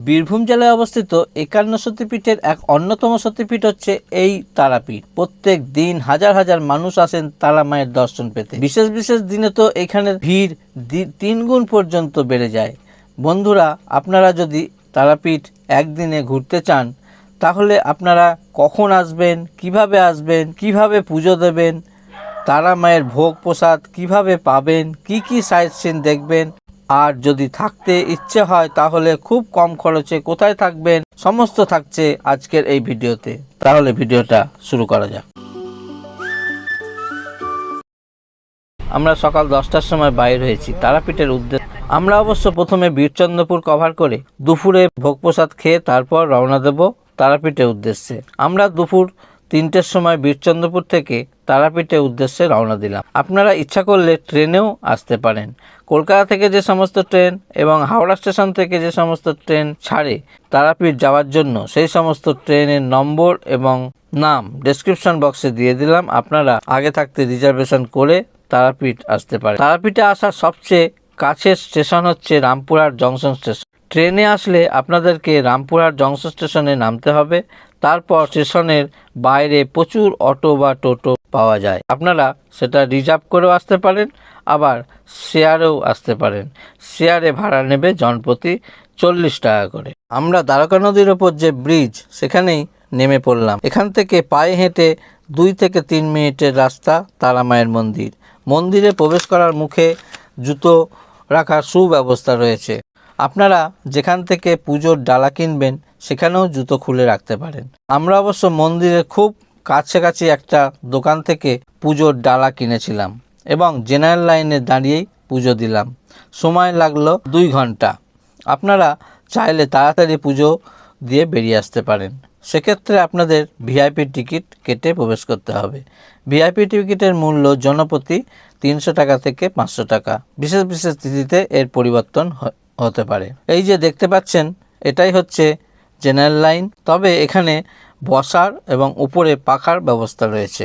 বীরভূম জেলায় অবস্থিত একান্ন সতীপীঠের এক অন্যতম সতীপীঠ হচ্ছে এই তারাপীঠ। প্রত্যেক দিন হাজার হাজার মানুষ আসেন তারা মায়ের দর্শন পেতে। বিশেষ বিশেষ দিনে তো এখানে ভিড় তিন গুণ পর্যন্ত বেড়ে যায়। বন্ধুরা, আপনারা যদি তারাপীঠ একদিনে ঘুরতে চান, তাহলে আপনারা কখন আসবেন, কীভাবে আসবেন, কীভাবে পুজো দেবেন, তারা মায়ের ভোগ প্রসাদ কীভাবে পাবেন, কি কি সাইট সিন দেখবেন আর যদি থাকতে ইচ্ছে হয়, তাহলে খুব কম খরচে কোথায় থাকবেন? সমস্ত থাকছে আজকের এই ভিডিওতে। তাহলে ভিডিওটা শুরু করা যাক। আমরা সকাল দশটার সময় বাইর হয়েছি। তারাপীঠের উদ্দেশ্যে আমরা অবশ্য প্রথমে বীরচন্দ্রপুর কভার করে দুপুরে ভোগ প্রসাদ খেয়ে তারপর রওনা দেব তারাপীঠের উদ্দেশ্যে। আমরা দুপুর তিনটের সময় বীরচন্দ্রপুর থেকে তারাপীঠের উদ্দেশ্যে রওনা দিলাম। আপনারা ইচ্ছা করলে ট্রেনেও আসতে পারেন। কলকাতা থেকে যে সমস্ত ট্রেন এবং হাওড়া স্টেশন থেকে যে সমস্ত ট্রেন ছাড়ে তারাপীঠ যাওয়ার জন্য সেই সমস্ত ট্রেনের নম্বর এবং নাম ডেসক্রিপশন বক্সে দিয়ে দিলাম। আপনারা আগে থাকতে রিজার্ভেশন করে তারাপীঠ আসতে পারে তারাপীঠে আসার সবচেয়ে কাছের স্টেশন হচ্ছে রামপুরহাট জংশন স্টেশন। ট্রেনে আসলে আপনাদেরকে রামপুরহাট জংশন স্টেশনে নামতে হবে। তারপর স্টেশনের বাইরে প্রচুর অটো বা টোটো পাওয়া যায়। আপনারা সেটা রিজার্ভ করেও আসতে পারেন, আবার শেয়ারেও আসতে পারেন। শেয়ারে ভাড়া নেবে জনপ্রতি চল্লিশ টাকা করে। আমরা দ্বারকা নদীর ওপর যে ব্রিজ, সেখানেই নেমে পড়লাম। এখান থেকে পায়ে হেঁটে দুই থেকে তিন মিনিটের রাস্তা তারামায়ের মন্দির। মন্দিরে প্রবেশ করার মুখে জুতো রাখার সুব্যবস্থা রয়েছে। আপনারা যেখান থেকে পুজোর ডালা কিনবেন, সেখানেও জুতো খুলে রাখতে পারেন। আমরা অবশ্য মন্দিরের খুব কাছাকাছি একটা দোকান থেকে পুজোর ডালা কিনেছিলাম এবং জেনারেল লাইনে দাঁড়িয়েই পুজো দিলাম। সময় লাগল দুই ঘণ্টা। আপনারা চাইলে তাড়াতাড়ি পুজো দিয়ে বেরিয়ে আসতে পারেন। সেক্ষেত্রে আপনাদের ভিআইপি টিকিট কেটে প্রবেশ করতে হবে। ভিআইপি টিকিটের মূল্য জনপ্রতি তিনশো টাকা থেকে পাঁচশো টাকা। বিশেষ বিশেষ তিথিতে এর পরিবর্তন হ- হতে পারে। এই যে দেখতে পাচ্ছেন, এটাই হচ্ছে জেনারেল লাইন তবে এখানে বসার এবং উপরে পাখার ব্যবস্থা রয়েছে।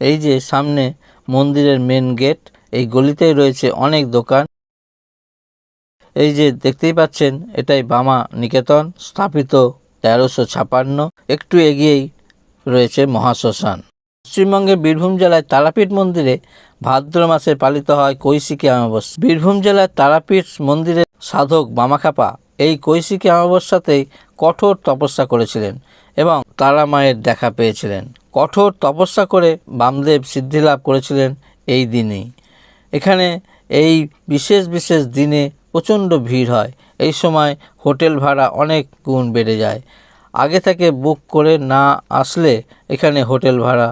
এই যে সামনে মন্দিরের মেন গেট এই গলিতেই রয়েছে অনেক দোকান। এই যে দেখতেই পাচ্ছেন, এটাই বামা নিকেতন, স্থাপিত তেরোশো ছাপান্ন। একটু এগিয়েই রয়েছে মহাশ্মশান। পশ্চিমবঙ্গের বীরভূম জেলায় তারাপীঠ মন্দিরে ভাদ্র মাসে পালিত হয় কৈশিকী অমাবস্যা। বীরভূম জেলার তারাপীঠ মন্দিরের সাধক বামাখাপা এই কৈশিকী অমাবস্যাতেই কঠোর তপস্যা করেছিলেন এবং তারা মায়ের দেখা পেয়েছিলেন। কঠোর তপস্যা করে বামদেব সিদ্ধিলাভ করেছিলেন এই দিনেই। এখানে এই বিশেষ বিশেষ দিনে প্রচণ্ড ভিড় হয়। এই সময় হোটেল ভাড়া অনেক গুণ বেড়ে যায়। আগে থেকে বুক করে না আসলে এখানে হোটেল ভাড়া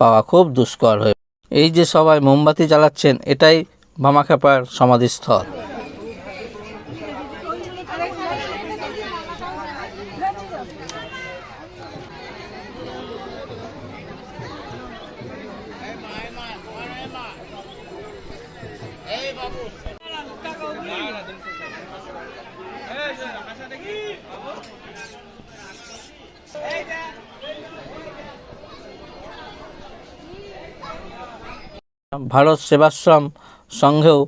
পাওয়া খুব দুষ্কর হয়ে এই যে সবাই মোমবাতি জ্বালাচ্ছেন, এটাই বামাখাপার সমাধিস্থল। ভারত সেবাশ্রম সংঘেও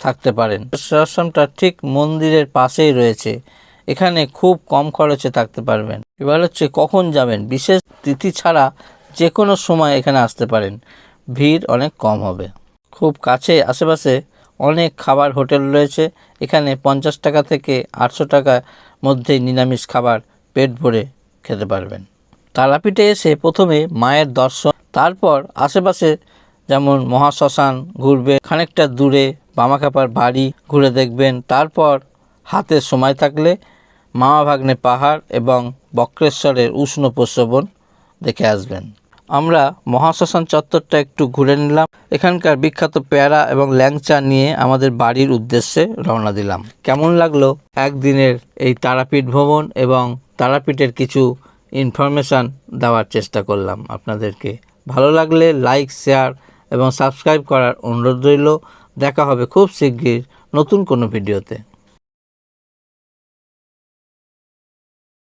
থাকতে পারেন। সেবাশ্রমটা ঠিক মন্দিরের পাশেই রয়েছে। এখানে খুব কম খরচে থাকতে পারবেন। এবার হচ্ছে কখন যাবেন? বিশেষ তিথি ছাড়া যে কোনো সময় এখানে আসতে পারেন। ভিড় অনেক কম হবে। খুব কাছে আশেপাশে অনেক খাবার হোটেল রয়েছে। এখানে পঞ্চাশ টাকা থেকে আটশো টাকার মধ্যেই নিরামিষ খাবার পেট ভরে খেতে পারবেন। তারাপীঠে এসে প্রথমে মায়ের দর্শন, তারপর আশেপাশে যেমন মহাশ্মশান ঘুরবে, খানিকটা দূরে বামাখাপার বাড়ি ঘুরে দেখবেন, তারপর হাতে সময় থাকলে মামাভাগ্নে পাহাড় এবং বক্রেশ্বরের উষ্ণ প্রশ্রবণ দেখে আসবেন। আমরা মহাশ্মশান চত্বরটা একটু ঘুরে নিলাম। এখানকার বিখ্যাত পেয়ারা এবং ল্যাংচা নিয়ে আমাদের বাড়ির উদ্দেশ্যে রওনা দিলাম। কেমন লাগল একদিনের এই তারাপীঠ ভ্রমণ এবং তারাপীঠের কিছু ইনফরমেশান দেওয়ার চেষ্টা করলাম আপনাদেরকে? ভালো লাগলে লাইক, শেয়ার এবং সাবস্ক্রাইব করার অনুরোধ রইল। দেখা হবে খুব শিগগির নতুন কোনো ভিডিওতে।